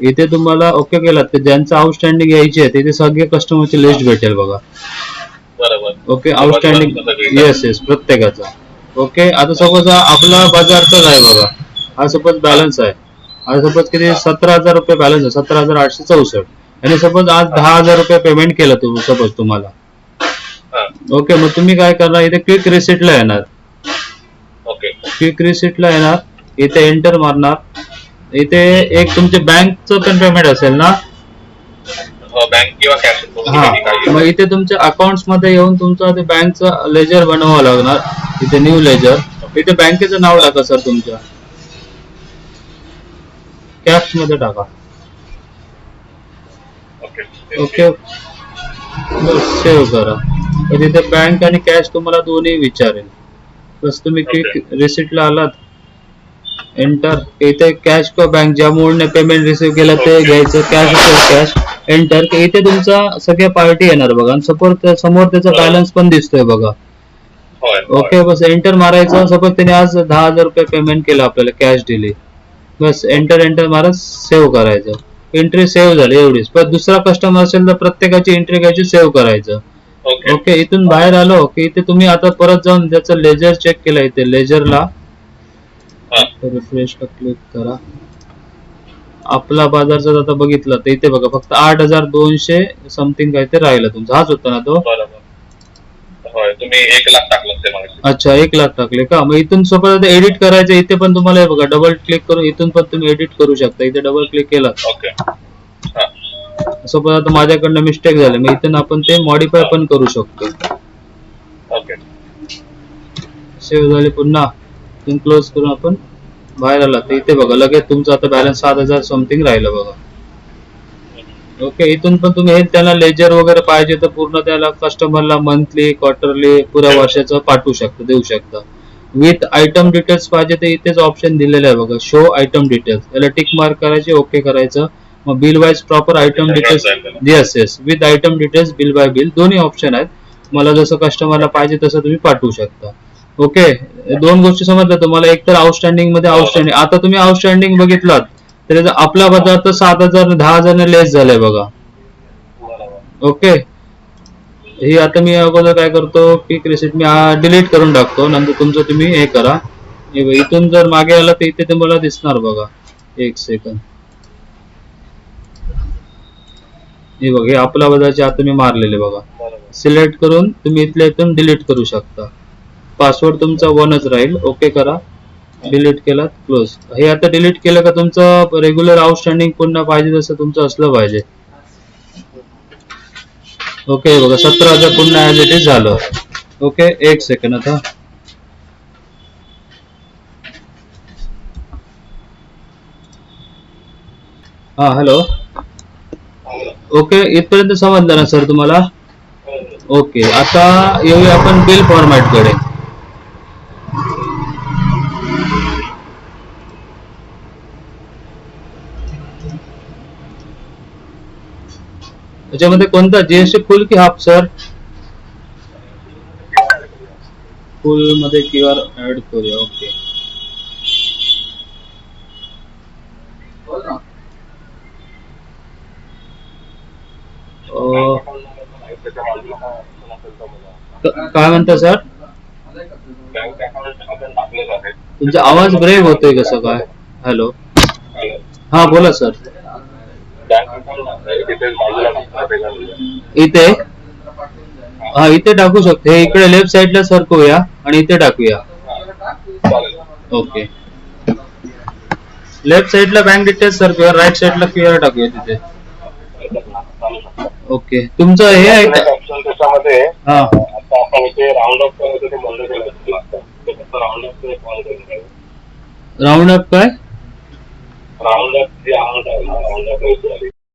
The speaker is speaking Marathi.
इथे तुम्हाला ओके केलात की ज्यांचं आउटस्टँडिंग यायचे आहे तिथे सगळे कस्टमरची लिस्ट भेटेल बघा. बरोबर. Okay outstanding. येस येस प्रत्येकाचा. ओके आता सपोज आपला बाजारचाच आहे बघा. हा सपोज बॅलन्स आहे. आता सपोज किती सतरा हजार रुपये बॅलन्स आहे सतरा हजार आठशे चौसष्ट. आणि सपोज आज दहा हजार रुपये पेमेंट केलं तुम्ही सपोज तुम्हाला. ओके मग तुम्ही काय करणार? इथे क्विक रिसिटला येणार. ओके. क्विक रिसिटला येणार. इथे एंटर मारणार. इथे एक तुमचे बँकचं पण पेमेंट असेल ना? बँक किंवा कॅश हा. मग इथे तुमच्या अकाउंट्समध्ये येऊन तुमचं ते बँकचं लेजर बनवावं लागणार. इथे न्यू लेजर इथे बँकेचं नाव टाका सर तुमच्या. कॅशमध्ये टाका. ओके ओके सेव्ह करा. तिथे बँक आणि कॅश तुम्हाला दोन्ही विचारेल. बस तुम्ही रिसिटला आलात. एंटर इथे कॅश किंवा बँक ज्या मोडने पेमेंट रिसिव्ह केलं ते घ्यायचं. कॅश असेल कॅश एंटर इथे तुमचा सगळ्या पार्टी येणार बघा. आणि समोर समोर त्याचा बॅलन्स पण दिसतोय बघा. ओके बस एंटर मारायचं. सपोज त्याने आज दहा हजार रुपये पेमेंट केलं आपल्याला कॅश दिली बस एंटर एंटर मारत सेव्ह करायचं. एंट्री सेव्ह झाली एवढीच. पण दुसरा कस्टमर असेल तर प्रत्येकाची एंट्री घ्यायची सेव्ह करायचं. ओके ओके इथून बाहेर आलो की इथे तुम्ही आता परत जाऊन त्याचं लेजर चेक केलं इथे. लेजरला हा. रिफ्रेशला क्लिक करा. आपला बाजारचा आता बघितलं तर इथे बघा फक्त आठ हजार दोनशे समथिंग काय ते राहिलं तुमचा. हाच होता ना तो? होय तुम्ही एक लाख टाकलं अच्छा एक लाख टाकले का? मग इथून सोबत आता एडिट करायचं इथे पण तुम्हाला हे बघा डबल क्लिक करून इथून पण तुम्ही एडिट करू शकता. इथे डबल क्लिक केला. ओके सोबत आता माझ्याकडनं मिस्टेक झाले. मग इथून आपण ते मॉडीफाय पण करू शकतो. ओके सेव्ह झाले पुन्हा. इथून क्लोज करून आपण बाहेर आला. तर इथे बघा लगेच तुमचं आता बॅलन्स सात हजार समथिंग राहिलं बघा. ओके इथून पण तुम्ही हे त्याला लेजर वगैरे पाहिजे तर पूर्ण त्याला कस्टमरला मंथली क्वार्टरली पुऱ्या वर्षाचं पाठवू शकता देऊ शकता. विथ आयटम डिटेल्स पाहिजे तर इथेच ऑप्शन दिलेलं आहे बघा. शो आयटम डिटेल्स याला टिक मार्क करायचे ओके करायचं. मग bill wise proper item details yes yes with item details bill by bill दोन्ही ऑप्शन आहेत. मला जसं कस्टमरला पाहिजे तसं तुम्ही पाठवू शकता. ओके दोन गोष्टी समजल्या तुम्हाला. एक तर आउटस्टँडिंगमध्ये आउटस्टँडिंग आता तुम्ही आउटस्टँडिंग बघितलात तर आपला पदार्थ तर सात हजार दहा हजार लेस झालाय बघा. ओके? ही आता मी अगोदर काय करतो पीक रिसिट मी डिलीट करून टाकतो. नंतर तुमचं तुम्ही हे करा. इथून जर मागे आला तर इथे तुम्हाला दिसणार बघा. एक सेकंद हे बघा हे आपला बाजारचे आता मी मारलेले बघा. सिलेक्ट करून तुम्ही इथल्या इथून डिलीट करू शकता. पासवर्ड तुमचा वनच राहील. ओके करा. डिलीट केला क्लोज हे आता डिलीट केलं का तुमचं रेग्युलर आउटस्टँडिंग पुन्हा पाहिजे तसं तुमचं असलं पाहिजे. ओके बघा सतरा हजार पुन्हा ॲज इट इज झालं. ओके एक सेकंड आता. हा हॅलो ओके इथपर्यंत समजलं ना सर तुम्हाला? ओके आता येऊया आपण बिल फॉर्मॅटकडे त्याच्यामध्ये कोणता? जीएसटी फुल की हाफ सर फुलमध्ये क्यू आर ऍड करूया ओके अं, काय म्हणता सर तुमचा आवाज ब्रेक होतोय कसं काय हॅलो हा बोला सर बँक अकाउंट डिटेल बाजूला टाकलं इथे? हा इथे टाकू शकतो हे इकडे लेफ्ट साइडला सरकूया आणि इथे टाकूया. ओके लेफ्ट साइडला बँक डिटेल्स सरकूया राईट साइडला क्यू टाकूया तिथे. ओके तुमचं हे आहे का? त्याच्यामध्ये हा. आता आपण इथे राऊंड अप करायचं ते बंद केलं राऊंड अप काय? राऊंड अप जी